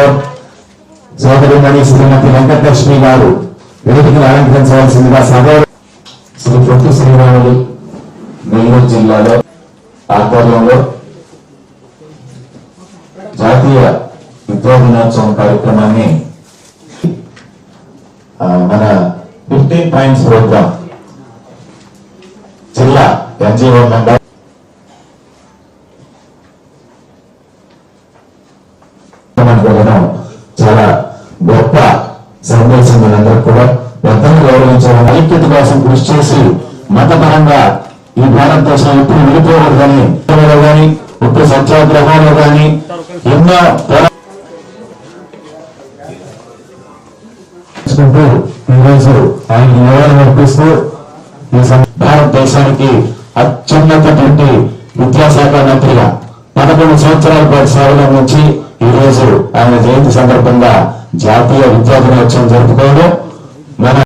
four సోదరిమణి శ్రీమతి వెంకటలక్ష్మి గారు వేదికను అలంకరించవలసిందిగా సదరు శ్రీ పొత్తు శ్రీరాములు నెల్లూరు జిల్లాలో ఆధ్వర్యంలో జాతీయ విద్యా దినోత్సవం కార్యక్రమాన్ని మన ఫిఫ్టీన్ పాయింట్స్ ప్రోగ్రామ్ జిల్లా ఎన్జిఓ మెంబర్ అనుకోవడం చాలా గొప్ప సందేశం మనందరూ కూడా పెద్దలు గౌరవించడం ఐక్యత కోసం కృషి చేసి మతపరంగా ఈ భారతదేశం ఎప్పుడు విడిపోవడం కానీ కానీ ఉప్పు సత్యాగ్రహాలు కానీ ఎన్నో ఈరోజు ఆయన నివాళులు అర్పిస్తూ ఈ భారతదేశానికి అత్యున్నతటువంటి విద్యాశాఖ మంత్రిగా పదకొండు సంవత్సరాల పాటు సేవలు అందించి ఈరోజు ఆయన జయంతి సందర్భంగా జాతీయ విద్యా దినోత్సవం జరుపుకోవడం మన